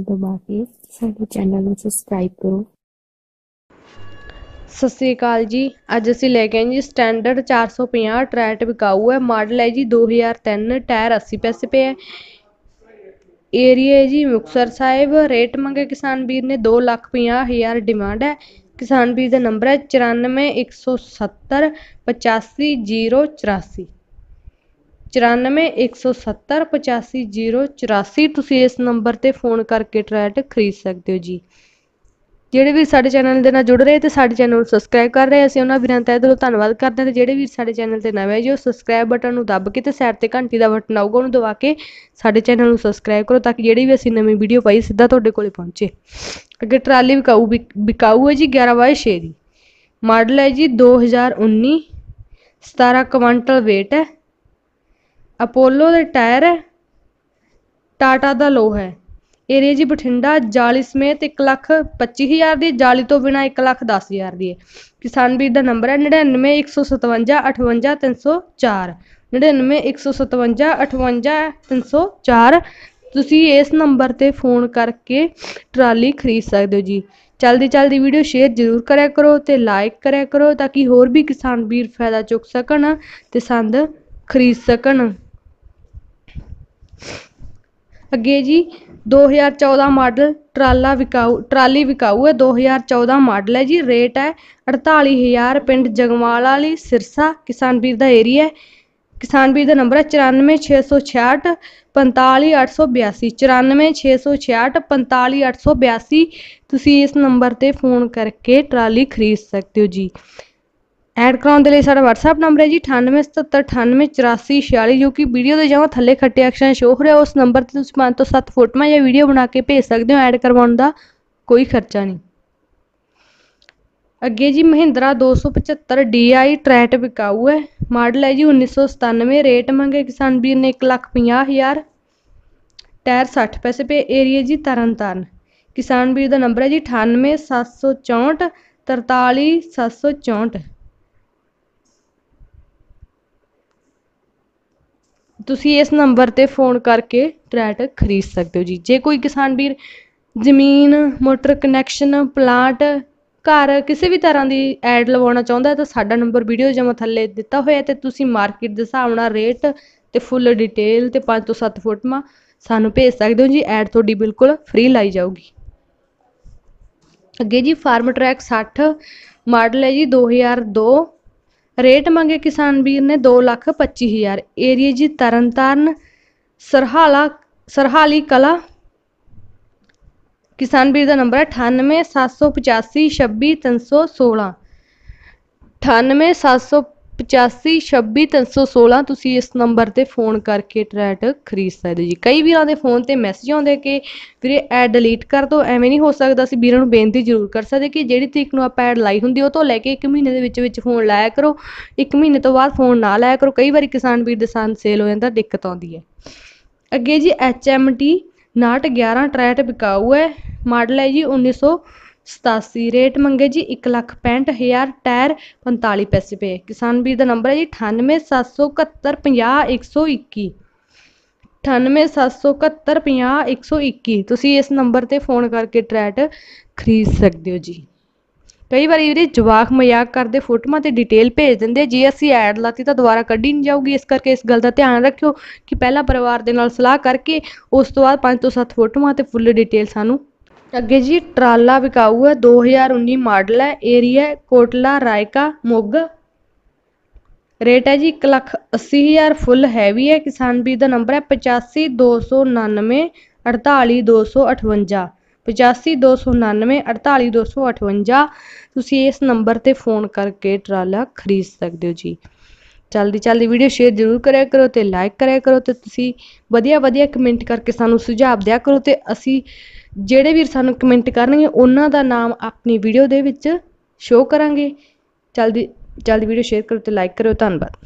ਦਬਾ ਕੇ ਸਾਡੇ ਚੈਨਲ ਨੂੰ ਸਬਸਕ੍ਰਾਈਬ ਕਰੋ। ਸਤਿ ਸ੍ਰੀ ਅਕਾਲ ਜੀ। ਅੱਜ ਅਸੀਂ ਲੈ ਕੇ ਆਏ ਜੀ ਸਟੈਂਡਰਡ 450 ਟਰੈਟ ਵਿਕਾਊ ਹੈ। ਮਾਡਲ ਹੈ ਜੀ 2003 ਟਾਇਰ 80 ਪੈਸੇ ਪਏ ਹੈ। ਏਰੀਆ ਹੈ ਜੀ ਮੁਕਤਸਰ ਸਾਹਿਬ। ਰੇਟ ਮੰਗੇ ਕਿਸਾਨ ਵੀਰ ਨੇ 2 ਲੱਖ ਪੰਜਾਹ ਹਜ਼ਾਰ ਡਿਮਾਂਡ ਹੈ। ਕਿਸਾਨ ਵੀਰ ਦਾ ਨੰਬਰ ਹੈ 9417 85084 9417 85084 ਤੁਸੀਂ ਇਸ ਨੰਬਰ ਤੇ ਫੋਨ ਕਰਕੇ ਟਰੈਟ ਖਰੀਦ ਸਕਦੇ ਹੋ ਜੀ। ਜਿਹੜੇ ਵੀ ਸਾਡੇ ਚੈਨਲ ਦੇ ਨਾਲ ਜੁੜ ਰਹੇ ਤੇ ਸਾਡੇ ਚੈਨਲ ਨੂੰ ਸਬਸਕ੍ਰਾਈਬ ਕਰ ਰਹੇ ਅਸੀਂ ਉਹਨਾਂ ਵੀਰਾਂ ਦਾ ਦਿਲੋਂ ਧੰਨਵਾਦ ਕਰਦੇ ਹਾਂ ਤੇ ਜਿਹੜੇ ਵੀ ਸਾਡੇ ਚੈਨਲ ਤੇ ਨਵੇਂ ਜੀ, ਉਹ ਸਬਸਕ੍ਰਾਈਬ ਬਟਨ ਨੂੰ ਦੱਬ ਕੇ ਤੇ ਸਾਈਡ ਤੇ ਘੰਟੀ ਦਾ ਬਟਨ ਆਊਗਾ, ਉਹਨੂੰ ਦਬਾ ਕੇ ਸਾਡੇ ਚੈਨਲ ਨੂੰ ਸਬਸਕ੍ਰਾਈਬ ਕਰੋ ਤਾਂ ਕਿ ਜਿਹੜੀ ਵੀ ਅਸੀਂ ਨਵੀਂ ਵੀਡੀਓ ਪਾਈ, ਸਿੱਧਾ ਤੁਹਾਡੇ ਕੋਲੇ ਪਹੁੰਚੇ। ਅੱਗੇ ਟਰਾਲੀ ਵਿਕਾਊ ਵਿਕਾਊ ਹੈ ਜੀ 11 ਬਾਏ 6 ਦੀ। ਮਾਡਲ ਹੈ ਜੀ 2019 17 ਕੁਆਂਟਲ weight ਹੈ। ਅਪੋਲੋ ਦੇ ਟਾਇਰ ਹੈ। ਟਾਟਾ ਦਾ ਲੋ ਹੈ। ਏਰੀਆ ਜੀ ਬਠਿੰਡਾ ਜਾਲੀ ਸਮੇਤ 1 ਲੱਖ 25 ਹਜ਼ਾਰ ਦੀ ਜਾਲੀ ਤੋਂ ਬਿਨਾ 1 ਲੱਖ 10 ਹਜ਼ਾਰ ਦੀ ਹੈ। ਕਿਸਾਨ ਵੀਰ ਦਾ ਨੰਬਰ ਹੈ 99 157 58 304 99 157 58 304 ਤੁਸੀਂ ਇਸ ਨੰਬਰ ਤੇ ਫੋਨ ਕਰਕੇ ਟਰਾਲੀ ਖਰੀਦ ਸਕਦੇ ਹੋ ਜੀ। ਚਲਦੀ ਚਲਦੀ ਵੀਡੀਓ ਸ਼ੇਅਰ ਜ਼ਰੂਰ ਕਰਿਆ ਕਰੋ ਤੇ ਲਾਈਕ ਕਰਿਆ ਕਰੋ ਤਾਂ ਕਿ ਹੋਰ ਵੀ ਕਿਸਾਨ ਵੀਰ ਫਾਇਦਾ ਚੁੱਕ ਸਕਣ ਤੇ ਸੰਦ ਖਰੀਦ ਸਕਣ। ਅੱਗੇ ਜੀ 2014 ਮਾਡਲ ਟਰਾਲਾ ਵਿਕਾਊ, ਟਰਾਲੀ ਵਿਕਾਊ ਹੈ 2014 ਮਾਡਲ ਹੈ ਜੀ, ਰੇਟ ਹੈ 48000 ਪਿੰਡ ਜਗਮਾਲ ਵਾਲੀ, ਸਿਰਸਾ, ਕਿਸਾਨ ਵੀਰ ਦਾ ਏਰੀਆ ਹੈ। ਕਿਸਾਨ ਵੀਰ ਦਾ ਨੰਬਰ ਹੈ 94666 45882 94666 45882 ਤੁਸੀਂ ਇਸ ਨੰਬਰ ਤੇ ਫੋਨ ਕਰਕੇ ਟਰਾਲੀ ਖਰੀਦ ਸਕਦੇ ਹੋ ਜੀ। ਐਡ ਕਰਾਉਣ ਦੇ ਲਈ ਸਾਡਾ WhatsApp ਨੰਬਰ ਹੈ ਜੀ 9877988446 ਜੋ ਕਿ ਵੀਡੀਓ ਦੇ ਜਮਾਂ ਥੱਲੇ ਖੱਟੇ ਐਕਸ਼ਨ ਸ਼ੋ ਹੋ ਰਿਹਾ। ਉਸ ਨੰਬਰ ਤੇ ਤੁਸੀਂ 5 ਤੋਂ 7 ਫੋਟੋਆਂ ਜਾਂ ਵੀਡੀਓ ਬਣਾ ਕੇ ਭੇਜ ਸਕਦੇ ਹੋ ਐਡ ਕਰਵਾਉਣ ਦਾ। ਕੋਈ ਖਰਚਾ ਨਹੀਂ। ਅੱਗੇ ਜੀ ਮਹਿੰਦਰਾ 275 DI ਟਰੈਟ ਵਿਕਾਊ ਹੈ। ਮਾਡਲ ਹੈ ਜੀ 1997 ਰੇਟ ਮੰਗੇ ਕਿਸਾਨ ਵੀਰ ਨੇ 150000 ਟਾਇਰ 60 ਪੈਸੇ ਪੇ ਏਰੀਆ ਜੀ ਤਰਨਤਾਰਨ। ਕਿਸਾਨ ਵੀਰ ਦਾ ਨੰਬਰ ਹੈ ਜੀ 98764 ਤੁਸੀਂ ਇਸ ਨੰਬਰ ਤੇ ਫੋਨ ਕਰਕੇ ਟਰੈਟ ਖਰੀਦ ਸਕਦੇ ਹੋ ਜੀ। ਜੇ ਕੋਈ ਕਿਸਾਨ ਵੀਰ ਜ਼ਮੀਨ, ਮੋਟਰ ਕਨੈਕਸ਼ਨ, ਪਲਾਂਟ, ਘਰ ਕਿਸੇ ਵੀ ਤਰ੍ਹਾਂ ਦੀ ਐਡ ਲਵਾਉਣਾ ਚਾਹੁੰਦਾ ਤਾਂ ਸਾਡਾ ਨੰਬਰ ਵੀਡੀਓ ਜਮਾ ਥੱਲੇ ਦਿੱਤਾ ਹੋਇਆ ਤੇ ਤੁਸੀਂ ਮਾਰਕੀਟ ਦੇ ਹਿਸਾਬ ਨਾਲ ਰੇਟ ਤੇ ਫੁੱਲ ਡਿਟੇਲ ਤੇ 5 ਤੋਂ 7 ਫੋਟੋਆਂ ਸਾਨੂੰ ਭੇਜ ਸਕਦੇ ਹੋ ਜੀ। ਐਡ ਤੁਹਾਡੀ ਬਿਲਕੁਲ ਫ੍ਰੀ ਲਾਈ ਜਾਊਗੀ। ਅੱਗੇ ਜੀ, ਫਾਰਮ ਟਰੈਕ 60 ਮਾਡਲ ਹੈ ਜੀ 2002 ਰੇਟ ਮੰਗੇ ਕਿਸਾਨ ਵੀਰ ਨੇ 2 ਲੱਖ 25 ਹਜ਼ਾਰ। ਏਰੀਆ ਜੀ ਤਰਨਤਾਰਨ, ਸਰਹਾਲਾ, ਸਰਹਾਲੀ ਕਲਾ। ਕਿਸਾਨ ਵੀਰ ਦਾ ਨੰਬਰ ਹੈ 98785 26316 98785 26316 ਤੁਸੀਂ ਇਸ ਨੰਬਰ ਤੇ ਫੋਨ ਕਰਕੇ ਟਰੈਟ ਖਰੀਦ ਸਕਦੇ ਜੀ। ਕਈ ਵੀਰਾਂ ਦੇ ਫੋਨ ਤੇ ਮੈਸੇਜ ਆਉਂਦੇ ਕਿ ਵੀਰੇ ਐਡ ਡਿਲੀਟ ਕਰ ਦਿਓ ਐਵੇਂ ਨਹੀਂ ਹੋ ਸਕਦਾ, ਅਸੀਂ ਵੀਰਾਂ ਨੂੰ ਬੇਨਤੀ ਜ਼ਰੂਰ ਕਰ ਸਕਦੇ ਕਿ ਜਿਹੜੀ ਤਰੀਕ ਨੂੰ ਆਪਾਂ ਐਡ ਲਾਈ ਹੁੰਦੀ ਉਹ ਤੋਂ ਲੈ ਕੇ 1 ਮਹੀਨੇ ਦੇ ਵਿੱਚ ਵਿੱਚ ਫੋਨ ਲਾਇਆ ਕਰੋ। 1 ਮਹੀਨੇ ਤੋਂ ਬਾਅਦ ਫੋਨ ਨਾ ਲਾਇਆ ਕਰੋ। ਕਈ ਵਾਰੀ ਕਿਸਾਨ ਵੀਰ ਦੇ ਸੰਨ ਸੇਲ ਹੋ ਜਾਂਦਾ, ਦਿੱਕਤ ਆਉਂਦੀ ਹੈ। ਅੱਗੇ ਜੀ ਐਚ ਐਮ ਟੀ 911 ਟਰੈਟ ਵਿਕਾਊ ਹੈ। ਮਾਡਲ ਹੈ ਜੀ ਸਤਾਸੀ, ਰੇਟ ਮੰਗੇ ਜੀ 165000 ਟਾਇਰ 45 ਪੈਸੇ ਪਏ। ਕਿਸਾਨ ਵੀਰ ਦਾ ਨੰਬਰ ਹੈ ਜੀ ਅਠਾਨਵੇਂ ਸੱਤ ਸੌ ਇਕਹੱਤਰ, ਪੰਜਾਹ, ਇੱਕ ਸੌ ਇੱਕੀ। ਅਠਾਨਵੇਂ ਸੱਤ ਸੌ ਇਕਹੱਤਰ, ਪੰਜਾਹ, ਇੱਕ ਸੌ ਇੱਕੀ। ਤੁਸੀਂ ਇਸ ਨੰਬਰ ਤੇ ਫੋਨ ਕਰਕੇ ਟਰੈਟ ਖਰੀਦ ਸਕਦੇ ਹੋ ਜੀ। ਕਈ ਵਾਰੀ ਵੀਰੇ ਜਵਾਕ ਮਜ਼ਾਕ ਕਰਦੇ, ਫੋਟੋਆਂ ਤੇ ਡਿਟੇਲ ਭੇਜ ਦਿੰਦੇ, ਜੇ ਅਸੀਂ ਐਡ ਲਾਤੀ ਤਾਂ ਦੁਬਾਰਾ ਕੱਢੀ ਨਹੀਂ ਜਾਊਗੀ। ਇਸ ਕਰਕੇ ਇਸ ਗੱਲ ਦਾ ਧਿਆਨ ਰੱਖਿਓ ਕਿ ਪਹਿਲਾਂ ਪਰਿਵਾਰ ਦੇ ਨਾਲ ਸਲਾਹ ਕਰਕੇ ਉਸ ਤੋਂ ਬਾਅਦ ਪੰਜ ਤੋਂ ਸੱਤ ਫੋਟੋਆਂ ਤੇ ਫੁੱਲ ਡਿਟੇਲ ਸਾਨੂੰ ਅੱਗੇ ਜੀ, ਟਰਾਲਾ ਵਿਕਾਊ ਹੈ 2019 ਮਾਡਲ ਹੈ, ਏਰੀਆ ਕੋਟਲਾ, ਰਾਇਕਾ, ਮੋਗਾ। ਰੇਟ ਹੈ ਜੀ 1 ਲੱਖ 80 ਹਜ਼ਾਰ, ਫੁੱਲ ਹੈਵੀ ਹੈ, ਕਿਸਾਨ ਵੀਰ ਦਾ ਨੰਬਰ ਹੈ 852999 48258 852999 48258 ਤੁਸੀਂ ਇਸ ਨੰਬਰ ਤੇ ਫੋਨ ਕਰਕੇ ਟਰਾਲਾ ਖਰੀਦ ਸਕਦੇ ਹੋ ਜੀ। ਜਲਦੀ ਜਲਦੀ ਵੀਡੀਓ ਸ਼ੇਅਰ ਜ਼ਰੂਰ ਕਰਿਆ ਕਰੋ ਤੇ ਲਾਈਕ ਕਰਿਆ ਕਰੋ ਤੇ ਤੁਸੀਂ ਵਧੀਆ ਵਧੀਆ ਕਮੈਂਟ ਕਰਕੇ ਸਾਨੂੰ ਸੁਝਾਅ ਦਿਆ ਕਰੋ ਤੇ ਅਸੀਂ ਜਿਹੜੇ ਵੀਰ ਸਾਨੂੰ ਕਮੈਂਟ ਕਰਨਗੇ, ਉਹਨਾਂ ਦਾ ਨਾਮ ਆਪਣੀ ਵੀਡੀਓ ਦੇ ਵਿੱਚ ਸ਼ੋਅ ਕਰਾਂਗੇ। ਜਲਦੀ ਜਲਦੀ ਵੀਡੀਓ ਸ਼ੇਅਰ ਕਰੋ ਤੇ ਲਾਈਕ ਕਰੋ ਧੰਨਵਾਦ।